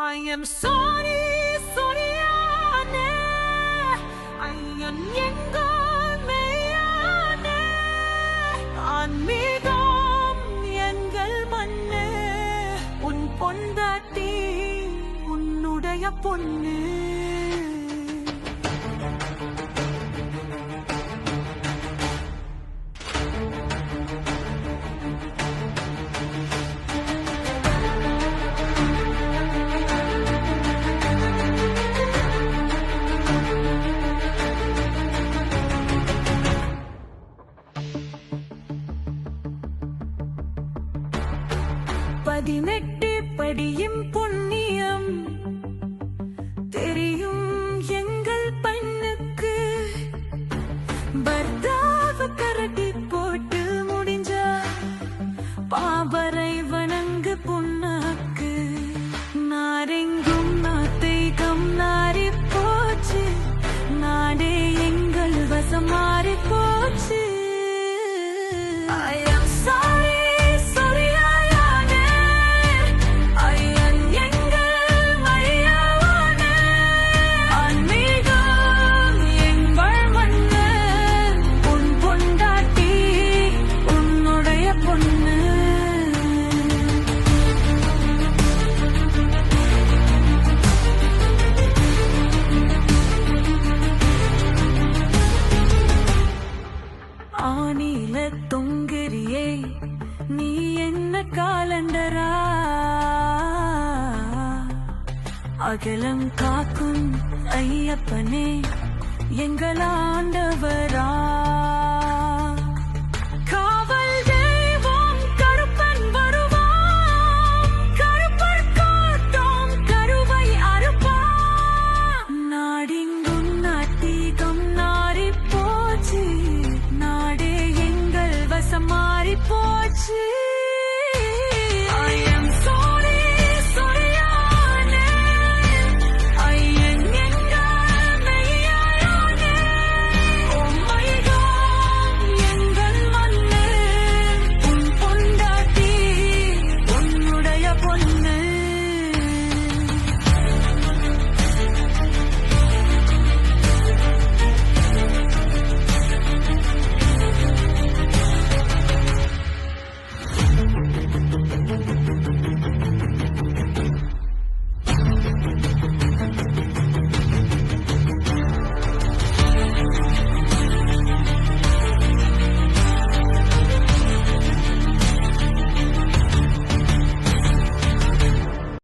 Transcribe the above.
I am sorry, சொரியானே ஐயன் எங்கள் மெய்யானே ஆன்மீகம் எங்கள் மண்ணே உன் பொண்டாட்டி உன்னுடைய பொண்ணு. பதினெட்டு படியும் புண்ணியம். தெரியும் எங்கள் பண்ணுக்கு. பர்தாவ கரட்டி போட்டு முடிஞ்சா பாபரை என்ன காலண்டரா? அகலம் காக்கும் ஐயப்பனே எங்கள் ஆண்டவரா. மாறி போச்சு